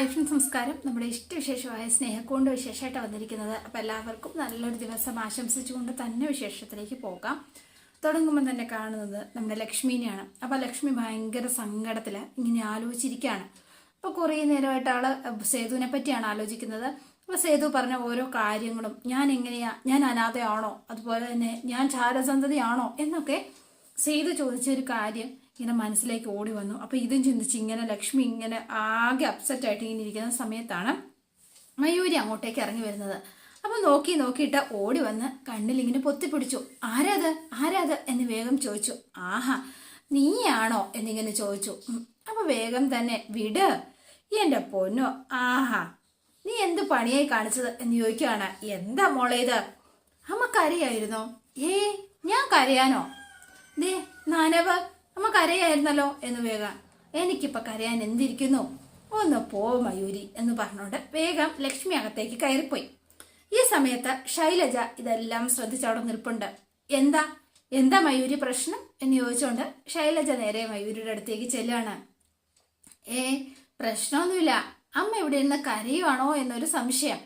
ലൈഫിൻ സംസ്കാരം നമ്മുടെ ഇഷ്ടവിശേഷമായ സ്നേഹക്കൊണ്ട് വിശേഷമായിട്ട് വന്നിരിക്കുന്നത്. അപ്പം എല്ലാവർക്കും നല്ലൊരു ദിവസം ആശംസിച്ചുകൊണ്ട് തന്നെ വിശേഷത്തിലേക്ക് പോകാം. തുടങ്ങുമ്പോൾ തന്നെ കാണുന്നത് നമ്മുടെ ലക്ഷ്മീനെയാണ്. അപ്പം ലക്ഷ്മി ഭയങ്കര സങ്കടത്തിൽ ഇങ്ങനെ ആലോചിച്ചിരിക്കുകയാണ് അപ്പോൾ കുറേ നേരമായിട്ട് ആൾ സേതുവിനെ പറ്റിയാണ് ആലോചിക്കുന്നത്. അപ്പോൾ സേതു പറഞ്ഞ ഓരോ കാര്യങ്ങളും ഞാൻ എങ്ങനെയാ ഞാൻ അനാഥയാണോ? അതുപോലെ തന്നെ ഞാൻ ചാരസന്ധതയാണോ എന്നൊക്കെ സേതു ചോദിച്ചൊരു കാര്യം ഇങ്ങനെ മനസ്സിലേക്ക് ഓടി വന്നു. അപ്പോൾ ഇതും ചിന്തിച്ച് ഇങ്ങനെ ലക്ഷ്മി ഇങ്ങനെ ആകെ അപ്സെറ്റ് ആയിട്ട് ഇങ്ങനെ ഇരിക്കുന്ന സമയത്താണ് മയൂരി അങ്ങോട്ടേക്ക് ഇറങ്ങി വരുന്നത്. അപ്പം നോക്കി നോക്കിയിട്ട് ഓടി വന്ന് കണ്ണിൽ ഇങ്ങനെ പൊത്തിപ്പിടിച്ചു. ആരാത് ആരാത് എന്ന് വേഗം ചോദിച്ചു. ആഹാ നീയാണോ? എന്നിങ്ങനെ ചോദിച്ചു. അപ്പൊ വേഗം തന്നെ വിട് എന്റെ പൊന്നോ ആഹാ നീ എന്ത് പണിയായി കാണിച്ചത്? എന്ന് ചോദിക്കുകയാണ്. എന്താ മോളെ ഇത്? അമ്മ കരയായിരുന്നോ? ഏ ഞാൻ കരയാനോ? ദേ നനവ് അമ്മ കരയായിരുന്നല്ലോ എന്ന് വേഗം. എനിക്കിപ്പോൾ കരയാൻ എന്തിരിക്കുന്നു? ഒന്ന് പോ മയൂരി എന്ന് പറഞ്ഞുകൊണ്ട് വേഗം ലക്ഷ്മി അകത്തേക്ക് കയറിപ്പോയി. ഈ സമയത്ത് ശൈലജ ഇതെല്ലാം ശ്രദ്ധിച്ചവിടെ നിൽപ്പുണ്ട്. എന്താ? എന്താ മയൂരി പ്രശ്നം? എന്ന് ചോദിച്ചുകൊണ്ട് ശൈലജ നേരെ മയൂരിയുടെ അടുത്തേക്ക് ചെല്ലുകയാണ് ഏ പ്രശ്നമൊന്നുമില്ല. അമ്മ ഇവിടെ ഇരുന്ന് കരയുവാണോ എന്നൊരു സംശയം.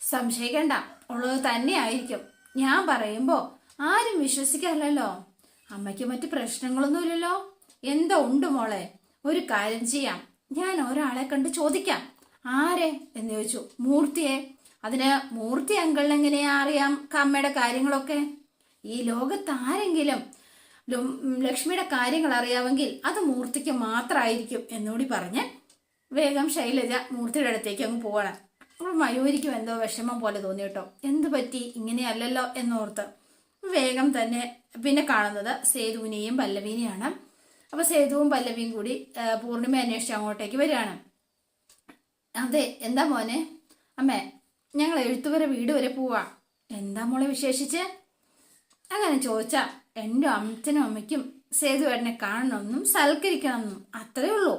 സംശയിക്കണ്ട. ഉള്ളത് തന്നെ ആയിരിക്കും ഞാൻ പറയുമ്പോ ആരും വിശ്വസിക്കാറില്ലല്ലോ. അമ്മയ്ക്ക് മറ്റു പ്രശ്നങ്ങളൊന്നുമില്ലല്ലോ എന്തോ ഉണ്ട് മോളെ? ഒരു കാര്യം ചെയ്യാം. ഞാൻ ഒരാളെ കണ്ട് ചോദിക്കാം. ആരെ? എന്ന് ചോദിച്ചു. മൂർത്തിയെ. അതിന് മൂർത്തി അങ്കിളിന് എങ്ങനെയാ അറിയാം അമ്മയുടെ കാര്യങ്ങളൊക്കെ? ഈ ലോകത്ത് ആരെങ്കിലും ലക്ഷ്മിയുടെ കാര്യങ്ങൾ അറിയാമെങ്കിൽ അത് മൂർത്തിക്ക് മാത്രമായിരിക്കും എന്നുകൂടി പറഞ്ഞ് വേഗം ശൈലജ മൂർത്തിയുടെ അടുത്തേക്ക് അങ്ങ് പോവാണ്. അപ്പോൾ മയൂരിക്കും എന്തോ വിഷമം പോലെ തോന്നി കേട്ടോ. എന്ത് പറ്റി? ഇങ്ങനെയല്ലല്ലോ എന്നോർത്ത്. വേഗം തന്നെ പിന്നെ കാണുന്നത് സേതുവിനെയും പല്ലവീനെയാണ്. അപ്പോൾ സേതുവും പല്ലവിയും കൂടി പൂർണിമ അന്വേഷിച്ച് അങ്ങോട്ടേക്ക് വരികയാണ്. അതെ എന്താ മോനെ? അമ്മേ ഞങ്ങൾ എഴുത്തുവരെ വീട് വരെ പോവാ. എന്താ മോളെ വിശേഷിച്ച്? അങ്ങനെ ചോദിച്ചാ എന്റെ അമ്മച്ചനും അമ്മയ്ക്കും സേതുവേട്ടനെ കാണണമെന്നും സൽക്കരിക്കണമെന്നും അത്രേ ഉള്ളൂ.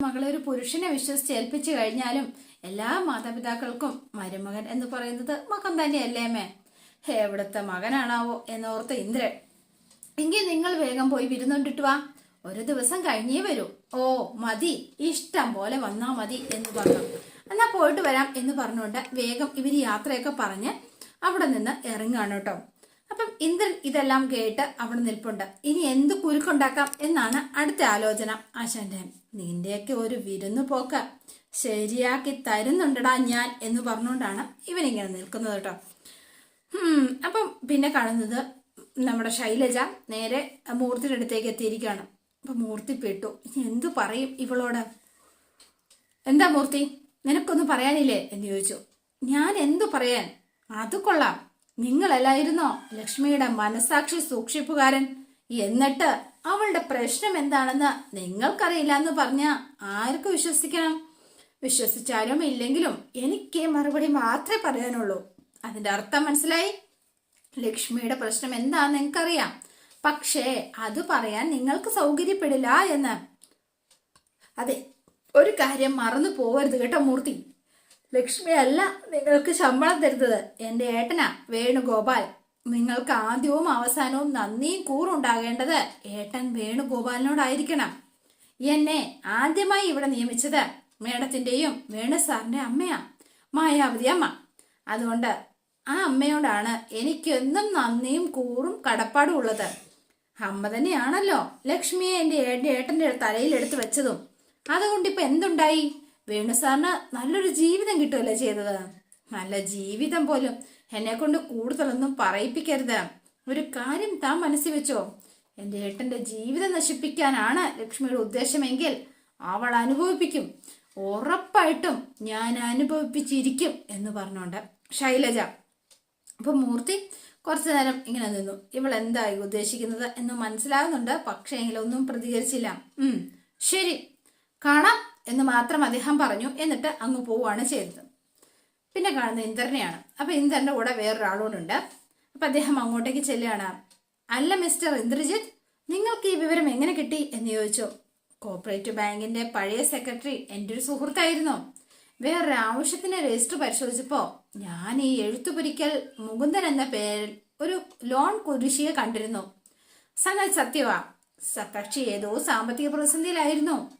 മകളെ ഒരു പുരുഷനെ വിശ്വസിച്ച് ഏൽപ്പിച്ചു കഴിഞ്ഞാലും എല്ലാ മാതാപിതാക്കൾക്കും മരുമകൻ എന്ന് പറയുന്നത് മകൻ തന്നെയല്ലേ അമ്മേ? എവിടുത്തെ മകനാണാവോ എന്നോർത്ത് ഇന്ദ്രൻ. എങ്കിൽ നിങ്ങൾ വേഗം പോയി വിരുന്നുണ്ടിട്ട് വാ. ഒരു ദിവസം കഴിഞ്ഞേ വരൂ. ഓ മതി. ഇഷ്ടം പോലെ വന്നാ മതി എന്ന് പറഞ്ഞു. എന്നാ പോയിട്ട് വരാം എന്ന് പറഞ്ഞുകൊണ്ട് വേഗം ഇവർ യാത്രയൊക്കെ പറഞ്ഞ് അവിടെ നിന്ന് ഇറങ്ങുകയാണ് കേട്ടോ. അപ്പം ഇന്ദ്രൻ ഇതെല്ലാം കേട്ട് അവിടെ നിൽപ്പുണ്ട്. ഇനി എന്ത് കുരുക്കുണ്ടാക്കാം എന്നാണ് അടുത്ത ആലോചന. ആശാന്റെ നിന്റെയൊക്കെ ഒരു വിരുന്നു പോക്ക്. ശരിയാക്കി തരുന്നുണ്ടടാ ഞാൻ എന്ന് പറഞ്ഞുകൊണ്ടാണ് ഇവനിങ്ങനെ നിൽക്കുന്നത് കേട്ടോ. അപ്പം പിന്നെ കാണുന്നത് നമ്മുടെ ശൈലജ നേരെ മൂർത്തിയുടെ അടുത്തേക്ക് എത്തിയിരിക്കുകയാണ്. അപ്പൊ മൂർത്തി പെട്ടു. എന്ത് പറയും ഇവളോട്? എന്താ മൂർത്തി? നിനക്കൊന്നും പറയാനില്ലേ? എന്ന് ചോദിച്ചു. ഞാൻ എന്തു പറയാൻ? അത് കൊള്ളാം. നിങ്ങളല്ലായിരുന്നോ ലക്ഷ്മിയുടെ മനസാക്ഷി സൂക്ഷിപ്പുകാരൻ? എന്നിട്ട് അവളുടെ പ്രശ്നം എന്താണെന്ന് നിങ്ങൾക്കറിയില്ല എന്ന് പറഞ്ഞ ആർക്ക് വിശ്വസിക്കണം? വിശ്വസിച്ചാലും ഇല്ലെങ്കിലും എനിക്ക് മറുപടി മാത്രമേ പറയാനുള്ളൂ. അതിന്റെ അർത്ഥം മനസ്സിലായി? ലക്ഷ്മിയുടെ പ്രശ്നം എന്താണെന്ന് നിങ്ങൾക്കറിയാം. പക്ഷേ അത് പറയാൻ നിങ്ങൾക്ക് സൗകര്യപ്പെടില്ല എന്ന്. അതെ ഒരു കാര്യം മറന്നു പോകരുത് കേട്ടോ മൂർത്തി. ലക്ഷ്മി അല്ല നിങ്ങൾക്ക് ശമ്പളം തരുന്നത്. എന്റെ ഏട്ടനാ വേണുഗോപാൽ. നിങ്ങൾക്ക് ആദ്യവും അവസാനവും നന്ദിയും കൂറുണ്ടാകേണ്ടത് ഏട്ടൻ വേണുഗോപാലിനോടായിരിക്കണം. എന്നെ ആദ്യമായി ഇവിടെ നിയമിച്ചത് മേഡത്തിന്റെയും വേണു സാറിന്റെ അമ്മയാ. മായാവതി അമ്മ. അതുകൊണ്ട് ആ അമ്മയോടാണ് എനിക്കെന്നും നന്ദിയും കൂറും കടപ്പാടും ഉള്ളത്. അമ്മ തന്നെയാണല്ലോ ലക്ഷ്മിയെ എന്റെ ഏട്ടന്റെ തലയിൽ എടുത്തു വെച്ചതും. അതുകൊണ്ട് ഇപ്പൊ എന്തുണ്ടായി? വേണു സാറിന് നല്ലൊരു ജീവിതം കിട്ടുമല്ലേ ചെയ്തത്? നല്ല ജീവിതം പോലും എന്നെ കൊണ്ട് കൂടുതലൊന്നും പറയിപ്പിക്കരുത്. ഒരു കാര്യം താൻ മനസ്സിൽ വെച്ചോ. എന്റെ ഏട്ടന്റെ ജീവിതം നശിപ്പിക്കാനാണ് ലക്ഷ്മിയുടെ ഉദ്ദേശമെങ്കിൽ അവൾ അനുഭവിപ്പിക്കും. ഉറപ്പായിട്ടും ഞാൻ അനുഭവിപ്പിച്ചിരിക്കും എന്ന് പറഞ്ഞോണ്ട് ശൈലജ. അപ്പൊ മൂർത്തി കുറച്ചു നേരം ഇങ്ങനെ നിന്നു. ഇവൾ എന്തായി ഉദ്ദേശിക്കുന്നത് എന്ന് മനസ്സിലാകുന്നുണ്ട് പക്ഷേ ഒന്നും പ്രതികരിച്ചില്ല. ഉം ശരി കാണാം എന്ന് മാത്രം അദ്ദേഹം പറഞ്ഞു. എന്നിട്ട് അങ്ങ് പോവുകയാണ് ചെയ്തത്. പിന്നെ കാണുന്നത് ഇന്ദ്രനെയാണ്. അപ്പൊ ഇന്ദ്രന്റെ കൂടെ വേറൊരാളോടുണ്ട് അപ്പൊ അദ്ദേഹം അങ്ങോട്ടേക്ക് ചെല്ലുകയാണ്. അല്ല മിസ്റ്റർ ഇന്ദ്രജിത്ത് നിങ്ങൾക്ക് ഈ വിവരം എങ്ങനെ കിട്ടി എന്ന് ചോദിച്ചു. കോപ്പറേറ്റീവ് ബാങ്കിന്റെ പഴയ സെക്രട്ടറി എന്റെ ഒരു സുഹൃത്തായിരുന്നു. വേറൊരു ആവശ്യത്തിന് രജിസ്റ്റർ പരിശോധിച്ചപ്പോ ഞാൻ ഈ എഴുത്തുപൊരിക്കൽ മുകുന്ദൻ എന്ന പേരിൽ ഒരു ലോൺ കുരിശിയെ കണ്ടിരുന്നു. സംഗതി സത്യവാ. കക്ഷി ഏതോ സാമ്പത്തിക പ്രതിസന്ധിയിലായിരുന്നു.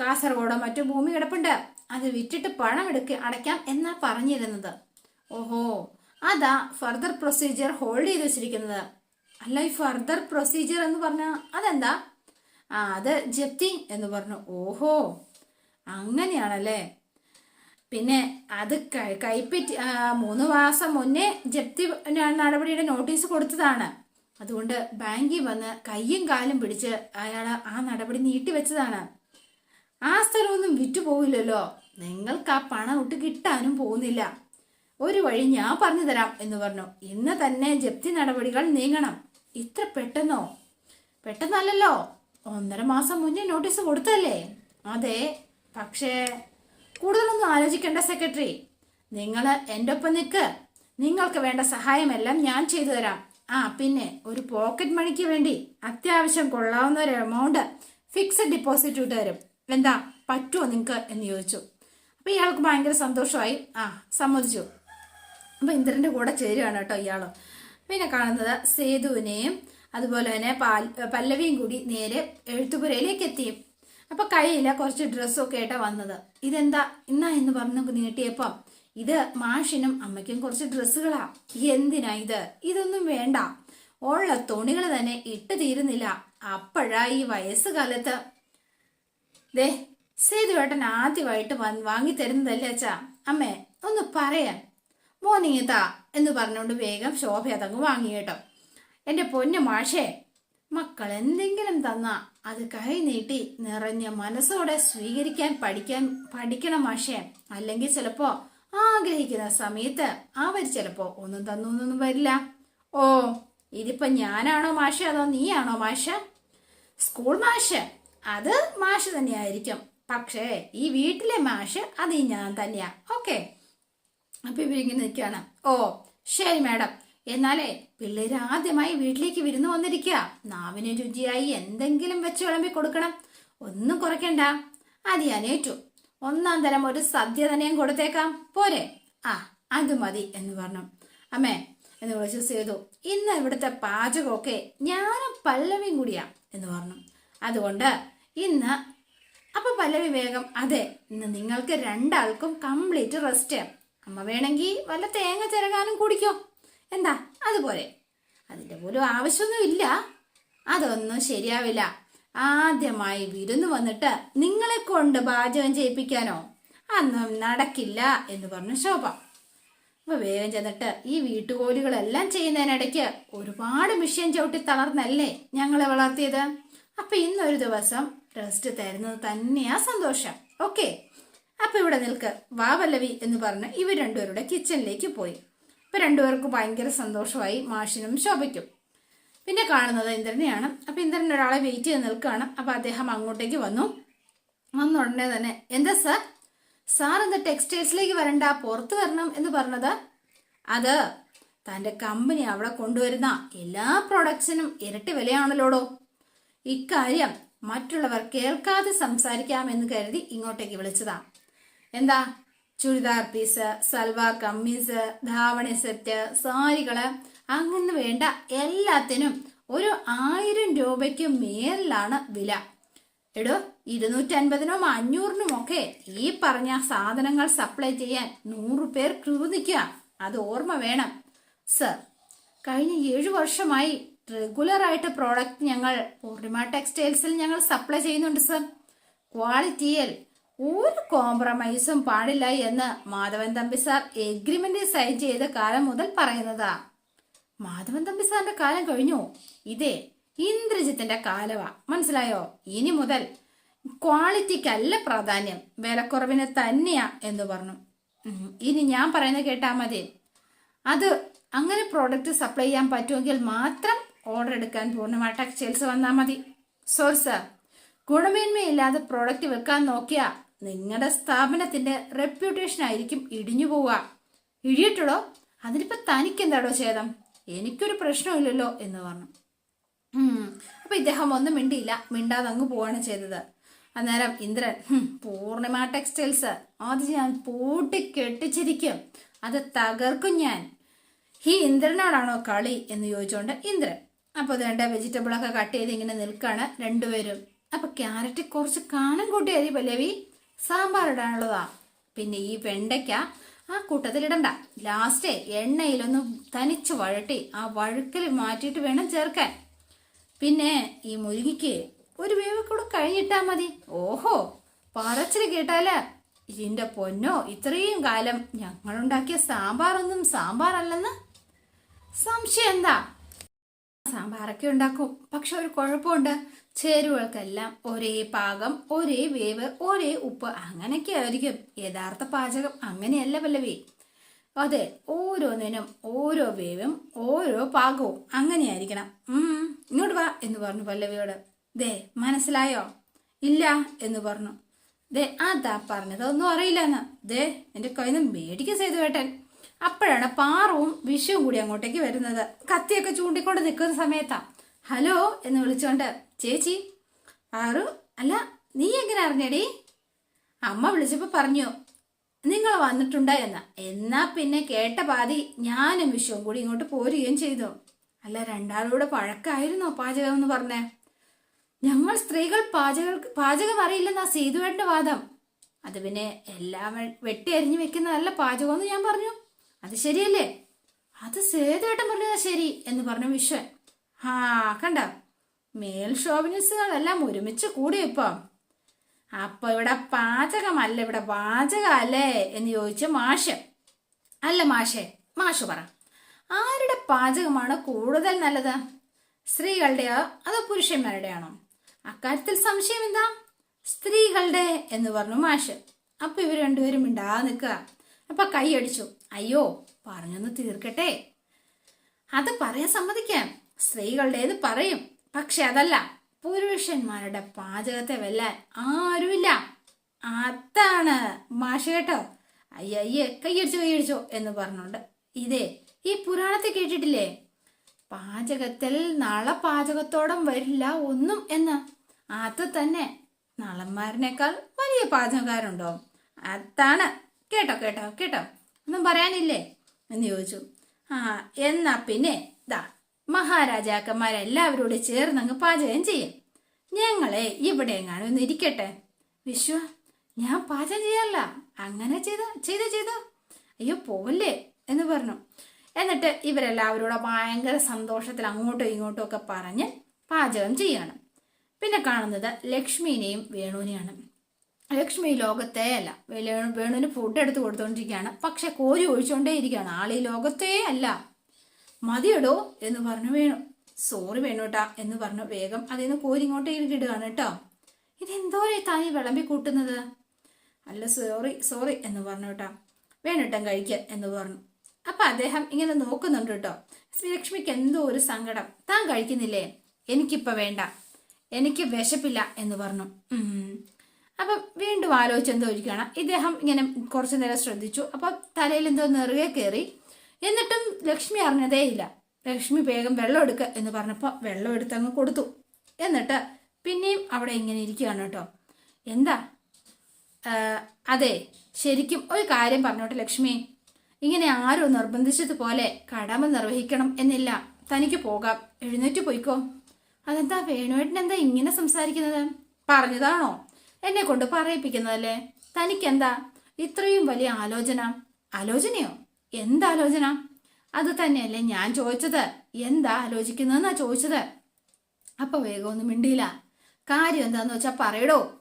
കാസർഗോഡോ മറ്റു ഭൂമി കിടപ്പുണ്ട്. അത് വിറ്റിട്ട് പണം എടുക്ക അടയ്ക്കാം എന്നാ പറഞ്ഞിരുന്നത്. ഓഹോ അതാ ഫർദർ പ്രൊസീജിയർ ഹോൾഡ് ചെയ്ത് വെച്ചിരിക്കുന്നത്. അല്ല ഈ ഫർദർ പ്രൊസീജിയർ എന്ന് പറഞ്ഞ അതെന്താ? ആ അത് ജപ്തി എന്ന് പറഞ്ഞു. ഓഹോ അങ്ങനെയാണല്ലേ? പിന്നെ അത് കൈപ്പറ്റി മൂന്ന് മാസം മുന്നേ ജപ്തി നടപടിയുടെ നോട്ടീസ് കൊടുത്തതാണ്. അതുകൊണ്ട് ബാങ്കിൽ വന്ന് കയ്യും കാലും പിടിച്ച് അയാൾ ആ നടപടി നീട്ടിവെച്ചതാണ് ആ സ്ഥലമൊന്നും വിറ്റു പോവില്ലല്ലോ. നിങ്ങൾക്ക് ആ പണം ഒട്ട് കിട്ടാനും പോകുന്നില്ല. ഒരു വഴി ഞാൻ പറഞ്ഞു തരാം എന്ന് പറഞ്ഞു. ഇന്ന് തന്നെ ജപ്തി നടപടികൾ നീങ്ങണം. ഇത്ര പെട്ടെന്നോ? പെട്ടെന്നല്ലല്ലോ. ഒന്നര മാസം മുന്നേ നോട്ടീസ് കൊടുത്തല്ലേ? അതെ. പക്ഷേ കൂടുതലൊന്നും ആലോചിക്കേണ്ട സെക്രട്ടറി. നിങ്ങൾ എന്റെ ഒപ്പം നിൽക്ക്. നിങ്ങൾക്ക് വേണ്ട സഹായമെല്ലാം ഞാൻ ചെയ്തു തരാം. ആ പിന്നെ ഒരു പോക്കറ്റ് മണിക്ക് വേണ്ടി അത്യാവശ്യം കൊള്ളാവുന്ന ഒരു എമൗണ്ട് ഫിക്സഡ് ഡിപ്പോസിറ്റ് ഇട്ട് തരും. എന്താ പറ്റുമോ നിങ്ങൾക്ക്? എന്ന് ചോദിച്ചു. അപ്പൊ ഇയാൾക്ക് ഭയങ്കര സന്തോഷമായി. ആ സമ്മതിച്ചു. അപ്പൊ ഇന്ദ്രന്റെ കൂടെ ചേരുകയാണ് കേട്ടോ ഇയാൾ പിന്നെ കാണുന്നത് സേതുവിനെയും അതുപോലെ തന്നെ പാൽ പല്ലവിയും കൂടി നേരെ എഴുത്തുപുരയിലേക്ക് എത്തി. അപ്പൊ കയ്യില കുറച്ച് ഡ്രസ്സൊക്കെ ആയിട്ടാ വന്നത്. ഇതെന്താ? ഇന്നാ എന്ന് പറഞ്ഞു നീട്ടിയപ്പം ഇത് മാഷിനും അമ്മയ്ക്കും കുറച്ച് ഡ്രസ്സുകളാ. എന്തിനാ ഇത്? ഇതൊന്നും വേണ്ട. ഉള്ള തുണികൾ തന്നെ ഇട്ട് തീരുന്നില്ല. അപ്പോഴാ ഈ വയസ്സുകാലത്ത്. ദേ സേതുവേട്ടൻ ആദ്യമായിട്ട് വാങ്ങി തരുന്നതല്ലേ അച്ഛാ? അമ്മേ ഒന്ന് പറയാൻ. മോനിങ്ങത്താ എന്ന് പറഞ്ഞുകൊണ്ട് വേഗം ശോഭ അതങ്ങ് വാങ്ങി കേട്ടോ. എന്റെ പൊന്നു മാഷേ മക്കൾ എന്തെങ്കിലും തന്ന അത് കൈ നീട്ടി നിറഞ്ഞ മനസ്സോടെ സ്വീകരിക്കാൻ പഠിക്കാൻ പഠിക്കണം മാഷേ. അല്ലെങ്കിൽ ചിലപ്പോ ആഗ്രഹിക്കുന്ന സമയത്ത് അവർ ചിലപ്പോ ഒന്നും തന്നൊന്നും വരില്ല. ഓ ഇതിപ്പോ ഞാനാണോ മാഷ അതോ നീയാണോ മാഷ? സ്കൂൾ മാഷ് അത് മാഷ് തന്നെയായിരിക്കും. പക്ഷേ ഈ വീട്ടിലെ മാഷ് അത് ഞാൻ തന്നെയാ. ഓക്കെ. അപ്പൊ ഇവരിങ്ങനെ നിൽക്കുകയാണ്. ഓ ശരി മാഡം. എന്നാലേ പിള്ളേർ ആദ്യമായി വീട്ടിലേക്ക് വിരുന്ന് വന്നിരിക്കുക. നാവിന് രുചിയായി എന്തെങ്കിലും വെച്ച് വിളമ്പി കൊടുക്കണം. ഒന്നും കുറയ്ക്കണ്ട. അത് ഞാൻ ഏറ്റു ഒന്നാം തരം ഒരു സദ്യ തന്നെയും കൊടുത്തേക്കാം. പോരെ. ആ അത് മതി എന്ന് പറഞ്ഞു. അമ്മേ എന്ന് വിളിച്ചു സേതു ഇന്ന് ഇവിടുത്തെ പാചകമൊക്കെ ഞാനും പല്ലവിയും കൂടിയാ എന്ന് പറഞ്ഞു. അതുകൊണ്ട് ഇന്ന് അപ്പൊ പല്ലവി വേഗം അതെ ഇന്ന് നിങ്ങൾക്ക് രണ്ടാൾക്കും കംപ്ലീറ്റ് റെസ്റ്റ്. അമ്മ വേണമെങ്കിൽ വല്ല തേങ്ങ ചിരകാനും കുടിക്കോ. എന്താ? അതുപോലെ. അതിന്റെ പോലും ആവശ്യമൊന്നും ഇല്ല അതൊന്നും ശരിയാവില്ല. ആദ്യമായി വിരുന്ന് വന്നിട്ട് നിങ്ങളെ കൊണ്ട് പാചകം ചെയ്യിപ്പിക്കാനോ? അന്നും നടക്കില്ല എന്ന് പറഞ്ഞു ശോഭ. അപ്പൊ വേഗം ചെന്നിട്ട് ഈ വീട്ടുകോലുകളെല്ലാം ചെയ്യുന്നതിനിടയ്ക്ക് ഒരുപാട് മിഷ്യൻ ചവിട്ടി തളർന്നല്ലേ ഞങ്ങളെ വളർത്തിയത്? അപ്പൊ ഇന്നൊരു ദിവസം റെസ്റ്റ് തരുന്നത് തന്നെയാ സന്തോഷം. ഓക്കെ. അപ്പൊ ഇവിടെ നിൽക്ക്. വാവല്ലവി എന്ന് പറഞ്ഞ് ഇവ രണ്ടുപേരുടെ കിച്ചണിലേക്ക് പോയി. അപ്പൊ രണ്ടുപേർക്കും ഭയങ്കര സന്തോഷമായി മാഷിനും ശോഭയ്ക്കും. പിന്നെ കാണുന്നത് ഇന്ദ്രനെയാണ്. അപ്പൊ ഇന്ദ്രൻ ഒരാളെ വെയിറ്റ് ചെയ്ത് നിൽക്കുകയാണ്. അപ്പൊ അദ്ദേഹം അങ്ങോട്ടേക്ക് വന്നു. വന്ന ഉടനെ തന്നെ എന്താ സാർ സാർ എന്താ ടെക്സ്റ്റൈൽസിലേക്ക് വരണ്ട? പുറത്ത് വരണം എന്ന് പറഞ്ഞത്? അത് തന്റെ കമ്പനി അവിടെ കൊണ്ടുവരുന്ന എല്ലാ പ്രൊഡക്ട്സിനും ഇരട്ടി വിലയാണല്ലോടോ. ഇക്കാര്യം മറ്റുള്ളവർ കേൾക്കാതെ സംസാരിക്കാമെന്ന് കരുതി ഇങ്ങോട്ടേക്ക് വിളിച്ചതാ. എന്താ? ചുരിദാർ പീസ് സൽവാർ കമ്മീസ് ധാവണി സെറ്റ് സാരികൾ അങ്ങനെ വേണ്ട. എല്ലാത്തിനും ഒരു ആയിരം രൂപയ്ക്ക് മേലിലാണ് വില. എടോ ഇരുന്നൂറ്റൻപതിനും അഞ്ഞൂറിനും ഒക്കെ ഈ പറഞ്ഞ സാധനങ്ങൾ സപ്ലൈ ചെയ്യാൻ നൂറ് പേർ നിൽക്കുക. അത് ഓർമ്മ വേണം. സർ കഴിഞ്ഞ ഏഴു വർഷമായി റെഗുലർ ആയിട്ട് പ്രോഡക്റ്റ് ഞങ്ങൾ പൂർണിമ ടെക്സ്റ്റൈൽസിൽ ഞങ്ങൾ സപ്ലൈ ചെയ്യുന്നുണ്ട് സർ. ക്വാളിറ്റിയിൽ ഒരു കോംപ്രമൈസും പാടില്ല എന്ന് Madhavan Thampi sir agreement sign ചെയ്ത കാലം മുതൽ പറയുന്നതാ. മാധവൻ തമ്പി സാറിന്റെ കാലം കഴിഞ്ഞു. ഇതേ ഇന്ദ്രജിത്തിന്റെ കാലവാ. മനസ്സിലായോ? ഇനി മുതൽ ക്വാളിറ്റിക്കല്ല പ്രാധാന്യം. വിലക്കുറവിന് തന്നെയാ എന്ന് പറഞ്ഞു. ഇനി ഞാൻ പറയുന്നത് കേട്ടാ മതി. അത് അങ്ങനെ പ്രോഡക്റ്റ് സപ്ലൈ ചെയ്യാൻ പറ്റുമെങ്കിൽ മാത്രം ഓർഡർ എടുക്കാൻ പൂർണമ ടെക്സ്റ്റൈൽസ് വന്നാൽ മതി. സോറി സർ ഗുണമേന്മയില്ലാതെ പ്രോഡക്റ്റ് വെക്കാൻ നോക്കിയാ നിങ്ങളുടെ സ്ഥാപനത്തിന്റെ റെപ്യൂട്ടേഷൻ ആയിരിക്കും ഇടിഞ്ഞു പോവുക. ഇടിയിട്ടടോ അതിനിപ്പോ തനിക്കെന്താടോ ഛേദം? എനിക്കൊരു പ്രശ്നമില്ലല്ലോ എന്ന് പറഞ്ഞു. അപ്പൊ ഇദ്ദേഹം ഒന്നും മിണ്ടിയില്ല. മിണ്ടാതെ അങ്ങ് പോവാണ് ചെയ്തത്. അന്നേരം ഇന്ദ്രൻ "ഹും, പൂർണിമ ടെക്സ്റ്റൈൽസ്. അത് ഞാൻ പൂട്ടി കെട്ടിച്ചിരിക്കും അത് തകർക്കും ഞാൻ. ഈ ഇന്ദ്രനോടാണോ കളി എന്ന് ചോദിച്ചുകൊണ്ട് ഇന്ദ്രൻ. അപ്പോൾ വേണ്ട വെജിറ്റബിളൊക്കെ കട്ട് ചെയ്ത് ഇങ്ങനെ നിൽക്കാണ് രണ്ടുപേരും. അപ്പൊ ക്യാരറ്റ് കുറച്ച് കാണും കൂട്ടിയായി പല്ലവി. സാമ്പാർ ഇടാനുള്ളതാ. പിന്നെ ഈ വെണ്ടയ്ക്ക ആ കൂട്ടത്തിലിടണ്ട ലാസ്റ്റ് എണ്ണയിലൊന്ന് തനിച്ച് വഴട്ടി ആ വഴുക്കൽ മാറ്റിയിട്ട് വേണം ചേർക്കാൻ. പിന്നെ ഈ മുരുകിക്ക് ഒരു വേവ് കൂടെ കഴിഞ്ഞിട്ടാ മതി. ഓഹോ പറച്ചിൽ കേട്ടാൽ. ഇതിന്റെ പൊന്നോ ഇത്രയും കാലം ഞങ്ങളുണ്ടാക്കിയ സാമ്പാറൊന്നും സാമ്പാറല്ലെന്ന്? സംശയം എന്താ? സാമ്പാറൊക്കെ ഉണ്ടാക്കും പക്ഷെ ഒരു കുഴപ്പമുണ്ട്. ചേരുവകൾക്കെല്ലാം ഒരേ പാകം ഒരേ വേവ് ഒരേ ഉപ്പ് അങ്ങനെയൊക്കെ ആയിരിക്കും. യഥാർത്ഥ പാചകം അങ്ങനെയല്ല പല്ലവി അതെ ഓരോന്നിനും ഓരോ വേവും ഓരോ പാകവും അങ്ങനെയായിരിക്കണം. ഉം ഇങ്ങോട്ട് വാ എന്ന് പറഞ്ഞു പല്ലവിയോട് ദേ മനസ്സിലായോ? ഇല്ല എന്ന് പറഞ്ഞു. ദേ അതാ പറഞ്ഞത്. ഒന്നും അറിയില്ല എന്ന് ദേ എന്റെ കയ്യിൽ നിന്ന് മേടിക്കുക ചെയ്തു കേട്ടൻ അപ്പോഴാണ് പാറവും വിഷവും കൂടി അങ്ങോട്ടേക്ക് വരുന്നത്. കത്തിയൊക്കെ ചൂണ്ടിക്കൊണ്ട് നിൽക്കുന്ന സമയത്താ. ഹലോ എന്ന് വിളിച്ചോണ്ട് ചേച്ചി ആറു അല്ല നീ എങ്ങനെ അറിഞ്ഞടി? അമ്മ വിളിച്ചപ്പോൾ പറഞ്ഞു നിങ്ങൾ വന്നിട്ടുണ്ട് എന്ന്. എന്നാ പിന്നെ കേട്ട പാതി ഞാനും വിശ്വം കൂടി ഇങ്ങോട്ട് പോരുകയും ചെയ്തു. അല്ല രണ്ടാളൂടെ പഴക്കായിരുന്നോ പാചകം എന്ന് പറഞ്ഞേ? ഞങ്ങൾ സ്ത്രീകൾ പാചക പാചകം അറിയില്ലെന്നാ സീതുവേട്ടന്റെ വാദം. അത് പിന്നെ എല്ലാം വെട്ടി അരിഞ്ഞു വെക്കുന്നതല്ല പാചകം എന്ന് ഞാൻ പറഞ്ഞു. അത് ശരിയല്ലേ? അത് സേതുവേട്ടൻ പറഞ്ഞതാ ശരി എന്ന് പറഞ്ഞു വിശ്വൻ. ആ കണ്ട? മേൽ ഷോവിനിസ്റ്റുകളെല്ലാം ഒരുമിച്ച് കൂടി ഇപ്പം? അപ്പൊ ഇവിടെ പാചകമല്ല ഇവിടെ പാചകമല്ലേ എന്ന് ചോദിച്ച മാഷ്. അല്ല മാഷേ മാഷ് പറ. ആരുടെ പാചകമാണ് കൂടുതൽ നല്ലത്? സ്ത്രീകളുടെയോ അതോ പുരുഷന്മാരുടെയാണോ? അക്കാര്യത്തിൽ സംശയം എന്താ? സ്ത്രീകളുടെ എന്ന് പറഞ്ഞു മാഷ്. അപ്പൊ ഇവർ രണ്ടുപേരും മിണ്ടാ നിൽക്കുക. അപ്പൊ കൈയടിച്ചു അയ്യോ പറഞ്ഞൊന്ന് തീർക്കട്ടെ? അത് പറയാൻ സമ്മതിക്കാം. സ്ത്രീകളുടേത് പറയും. പക്ഷെ അതല്ല പുരുഷന്മാരുടെ പാചകത്തെ വെല്ലാൻ ആരുമില്ല. അതാണ് മാഷ കേട്ടോ. അയ്യയ്യേ കൈയടിച്ചു കൈയടിച്ചോ എന്ന് പറഞ്ഞോണ്ട് ഇതേ ഈ പുരാണത്തെ കേട്ടിട്ടില്ലേ? പാചകത്തിൽ നള പാചകത്തോടം വരില്ല ഒന്നും എന്ന്. അത് തന്നെ നളന്മാരനേക്കാൾ വലിയ പാചകക്കാരുണ്ടോ? അതാണ്. കേട്ടോ കേട്ടോ കേട്ടോ. ഒന്നും പറയാനില്ലേ? എന്ന് ചോദിച്ചു. ആ എന്നാ പിന്നെ ദാ മഹാരാജാക്കന്മാരെല്ലാവരോട് ചേർന്നങ്ങ് പാചകം ചെയ്യും. ഞങ്ങളെ ഇവിടെ എങ്ങാനും ഒന്ന് ഇരിക്കട്ടെ. വിശ്വ ഞാൻ പാചകം ചെയ്യാറില്ല അങ്ങനെ ചെയ്ത ചെയ്ത ചെയ്തു. അയ്യോ പോവല്ലേ എന്ന് പറഞ്ഞു. എന്നിട്ട് ഇവരെല്ലാവരോട് ഭയങ്കര സന്തോഷത്തിൽ അങ്ങോട്ടും ഇങ്ങോട്ടും ഒക്കെ പറഞ്ഞ് പാചകം ചെയ്യണം. പിന്നെ കാണുന്നത് ലക്ഷ്മിനെയും വേണുവിനെയാണ്. ലക്ഷ്മി ലോകത്തെ അല്ല. വേണു- വേണുവിന് ഫുഡ് എടുത്ത് കൊടുത്തോണ്ടിരിക്കുകയാണ്. പക്ഷെ കോരി ഒഴിച്ചുകൊണ്ടേ ഇരിക്കുകയാണ്. ആൾ ഈ ലോകത്തേ അല്ല. മതിയടോ എന്ന് പറഞ്ഞു വേണു. സോറി വേണുട്ടാ എന്ന് പറഞ്ഞു വേഗം അതിൽ നിന്ന് കോരി ഇങ്ങോട്ടേ ഇടുകയാണ് കേട്ടോ. ഇതെന്തോ താനി വിളമ്പി കൂട്ടുന്നത്? അല്ല സോറി സോറി എന്ന് പറഞ്ഞു കേട്ടോ വേണുട്ടം കഴിക്ക എന്ന് പറഞ്ഞു. അപ്പൊ അദ്ദേഹം ഇങ്ങനെ നോക്കുന്നുണ്ട് കേട്ടോ. ശ്രീലക്ഷ്മിക്ക് എന്തോ ഒരു സങ്കടം. താൻ കഴിക്കുന്നില്ലേ? എനിക്കിപ്പോ വേണ്ട. എനിക്ക് വിശപ്പില്ല എന്ന് പറഞ്ഞു. അപ്പൊ വീണ്ടും ആലോചിച്ച് എന്തോ ഇരിക്കുകയാണ്. ഇദ്ദേഹം ഇങ്ങനെ കുറച്ചു നേരം ശ്രദ്ധിച്ചു. അപ്പൊ തലയിൽ എന്തോ നിറുകെ കയറി എന്നിട്ടും ലക്ഷ്മി അറിഞ്ഞതേ ഇല്ല ലക്ഷ്മി വേഗം വെള്ളം എടുക്കുക എന്ന് പറഞ്ഞപ്പോൾ വെള്ളം എടുത്ത് അങ്ങ് കൊടുത്തു. എന്നിട്ട് പിന്നെയും അവിടെ ഇങ്ങനെ ഇരിക്കുകയാണ് കേട്ടോ. എന്താ? അതെ ശരിക്കും ഒരു കാര്യം പറഞ്ഞോട്ടെ ലക്ഷ്മി. ഇങ്ങനെ ആരോ നിർബന്ധിച്ചതുപോലെ കടമ നിർവഹിക്കണം എന്നില്ല. തനിക്ക് പോകാം. എഴുന്നേറ്റ് പോയിക്കോ. അതെന്താ വേണുവേട്ടൻ എന്താ ഇങ്ങനെ സംസാരിക്കുന്നത്? പറഞ്ഞതാണോ? എന്നെ കൊണ്ട് പറയിപ്പിക്കുന്നതല്ലേ? തനിക്കെന്താ? ഇത്രയും വലിയ ആലോചന. ആലോചനയോ? എന്താലോചന? അത് തന്നെയല്ലേ ഞാൻ ചോദിച്ചത്. എന്താ ആലോചിക്കുന്നതെന്നാ ചോദിച്ചത്? അപ്പൊ വേഗമൊന്നും മിണ്ടിയില്ല. കാര്യം എന്താന്ന് വെച്ചാ പറയടോ.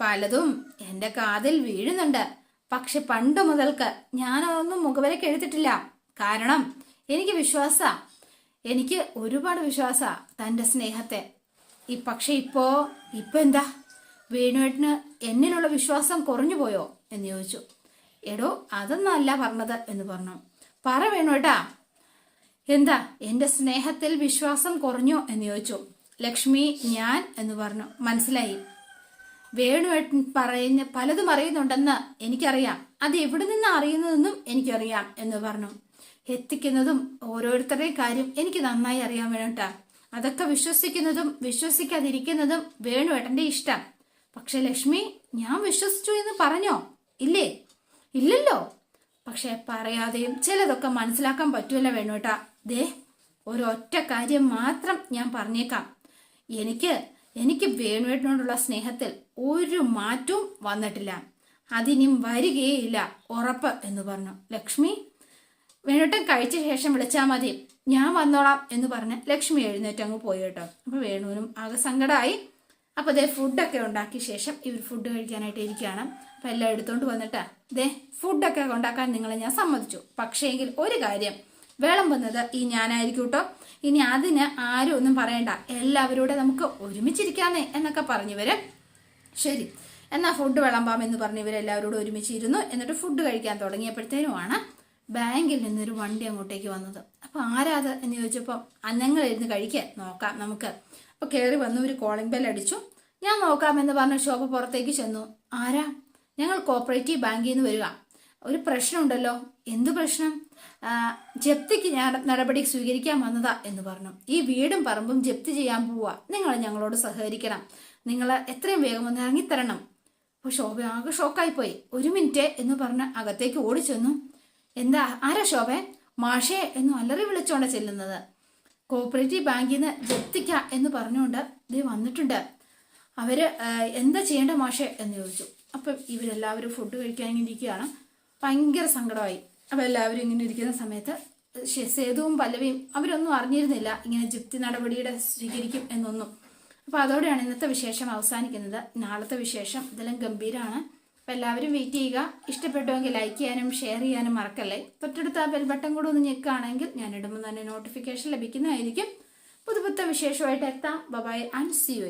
പലതും എന്റെ കാതിൽ വീഴുന്നുണ്ട്. പക്ഷെ പണ്ട് മുതൽക്ക് ഞാനതൊന്നും മുഖവരയ്ക്ക് എഴുതിട്ടില്ല കാരണം എനിക്ക് വിശ്വാസ. എനിക്ക് ഒരുപാട് വിശ്വാസ തന്റെ സ്നേഹത്തെ. ഈ പക്ഷെ ഇപ്പോ ഇപ്പൊ എന്താ? വേണുവേട്ടന് എന്നിലുള്ള വിശ്വാസം കുറഞ്ഞു പോയോ? എന്ന് ചോദിച്ചു. എടോ അതൊന്നും അല്ല പറഞ്ഞത് എന്ന് പറഞ്ഞു. പറ വേണുവേട്ടാ എന്താ എന്റെ സ്നേഹത്തിൽ വിശ്വാസം കുറഞ്ഞോ എന്ന് ചോദിച്ചു. ലക്ഷ്മി ഞാൻ എന്ന് പറഞ്ഞു. മനസ്സിലായി. വേണുവേട്ടൻ പറയുന്ന പലതും അറിയുന്നുണ്ടെന്ന് എനിക്കറിയാം. അത് എവിടെ നിന്ന് അറിയുന്നതെന്നും എനിക്കറിയാം എന്ന് പറഞ്ഞു. എത്തിക്കുന്നതും ഓരോരുത്തരുടെയും കാര്യം എനിക്ക് നന്നായി അറിയാൻ വേണോട്ടാ അതൊക്കെ വിശ്വസിക്കുന്നതും വിശ്വസിക്കാതിരിക്കുന്നതും വേണു വേണുവേട്ടന്റെ ഇഷ്ടം. പക്ഷെ ലക്ഷ്മി ഞാൻ വിശ്വസിച്ചു എന്ന് പറഞ്ഞോ? ഇല്ലേ? ഇല്ലല്ലോ. പക്ഷെ പറയാതെയും ചിലതൊക്കെ മനസ്സിലാക്കാൻ പറ്റൂല വേണോട്ടാ. ദേ ഒരൊറ്റ കാര്യം മാത്രം ഞാൻ പറഞ്ഞേക്കാം. എനിക്ക് എനിക്ക് വേണുവേട്ടനോടുള്ള സ്നേഹത്തിൽ ഒരു മാറ്റവും വന്നിട്ടില്ല. അതിനും വരികയില്ല ഉറപ്പ് എന്ന് പറഞ്ഞു. ലക്ഷ്മി വേണുട്ടൻ കഴിച്ച ശേഷം വിളിച്ചാൽ മതി. ഞാൻ വന്നോളാം എന്ന് പറഞ്ഞ് ലക്ഷ്മി എഴുന്നേറ്റ് അങ്ങ് പോയി കേട്ടോ. അപ്പൊ വേണുവിനും ആകെ സങ്കടമായി അപ്പൊ അതേ ഫുഡൊക്കെ ഉണ്ടാക്കിയ ശേഷം ഇവർ ഫുഡ് കഴിക്കാനായിട്ട് ഇരിക്കുകയാണ്. അപ്പൊ എല്ലാം എടുത്തോണ്ട് വന്നിട്ട്? ദേ ഫുഡൊക്കെ ഉണ്ടാക്കാൻ നിങ്ങളെ ഞാൻ സമ്മതിച്ചു. പക്ഷേങ്കിൽ ഒരു കാര്യം വേളം വിളമ്പുന്നത് ഈ ഞാനായിരിക്കും കേട്ടോ ഇനി അതിന് ആരും ഒന്നും പറയണ്ട. എല്ലാവരോടെ നമുക്ക് ഒരുമിച്ചിരിക്കാന്നേ എന്നൊക്കെ പറഞ്ഞു വരും ശരി എന്നാ ഫുഡ് വിളമ്പാം എന്ന് പറഞ്ഞ് ഇവരെല്ലാവരോടും ഒരുമിച്ചിരുന്നു. എന്നിട്ട് ഫുഡ് കഴിക്കാൻ തുടങ്ങിയപ്പോഴത്തേനുമാണ് ബാങ്കിൽ നിന്നൊരു വണ്ടി അങ്ങോട്ടേക്ക് വന്നത്. അപ്പൊ ആരാത് എന്ന് ചോദിച്ചപ്പോൾ അന്നങ്ങൾ ഇരുന്ന് കഴിക്കാൻ നോക്കാം നമുക്ക്. അപ്പൊ കയറി വന്നു ഒരു കോളിംഗ് ബെൽ അടിച്ചു. ഞാൻ നോക്കാമെന്ന് പറഞ്ഞ ശോഭ പുറത്തേക്ക് ചെന്നു. ആരാ? ഞങ്ങൾ കോപ്പറേറ്റീവ് ബാങ്കിൽ നിന്ന് വരിക. ഒരു പ്രശ്നമുണ്ടല്ലോ. എന്ത് പ്രശ്നം? ജപ്തിക്ക് ഞാൻ നടപടി സ്വീകരിക്കാൻ വന്നതാ എന്ന് പറഞ്ഞു. ഈ വീടും പറമ്പും ജപ്തി ചെയ്യാൻ പോവുക നിങ്ങൾ ഞങ്ങളോട് സഹകരിക്കണം. നിങ്ങൾ എത്രയും വേഗം ഒന്ന് ഇറങ്ങിത്തരണം. അപ്പോൾ ശോഭ ആകെ ഷോക്കായി പോയി ഒരു മിനിറ്റ് എന്ന് പറഞ്ഞ് അകത്തേക്ക് ഓടിച്ചെന്നു. എന്താ? ആരാ ശോഭ? മാഷേ എന്ന് അലറി വിളിച്ചോണ്ട് ചെല്ലുന്നത്. കോപ്പറേറ്റീവ് ബാങ്കിൽ നിന്ന് ജപ്തിക്ക എന്ന് പറഞ്ഞുകൊണ്ട് ഇത് വന്നിട്ടുണ്ട്. അവർ എന്താ ചെയ്യേണ്ട മാഷേ എന്ന് ചോദിച്ചു. അപ്പം ഇവരെല്ലാവരും ഫുഡ് കഴിക്കാൻ ഇങ്ങനെ ഇരിക്കുകയാണ് ഭയങ്കര സങ്കടമായി. അപ്പം എല്ലാവരും ഇങ്ങനെ ഇരിക്കുന്ന സമയത്ത് സേതുവും പല്ലവിയും അവരൊന്നും അറിഞ്ഞിരുന്നില്ല ഇങ്ങനെ ജിപ്തി നടപടിയുടെ സ്വീകരിക്കും എന്നൊന്നും. അപ്പോൾ അതോടെയാണ് ഇന്നത്തെ വിശേഷം അവസാനിക്കുന്നത്. നാളത്തെ വിശേഷം ഇതെല്ലാം ഗംഭീരമാണ് അപ്പോൾ എല്ലാവരും വെയിറ്റ് ചെയ്യുക. ഇഷ്ടപ്പെട്ടുവെങ്കിൽ ലൈക്ക് ചെയ്യാനും ഷെയർ ചെയ്യാനും മറക്കല്ലേ. തൊട്ടടുത്ത ആ ബെൽ ബട്ടൺ കൂടെ ഒന്ന് ഞെക്കുകയാണെങ്കിൽ ഞാൻ ഇടുമ്പോൾ തന്നെ നോട്ടിഫിക്കേഷൻ ലഭിക്കുന്നതായിരിക്കും. പുതുപുത്ത വിശേഷമായിട്ട് എത്താം. Bye-bye and C U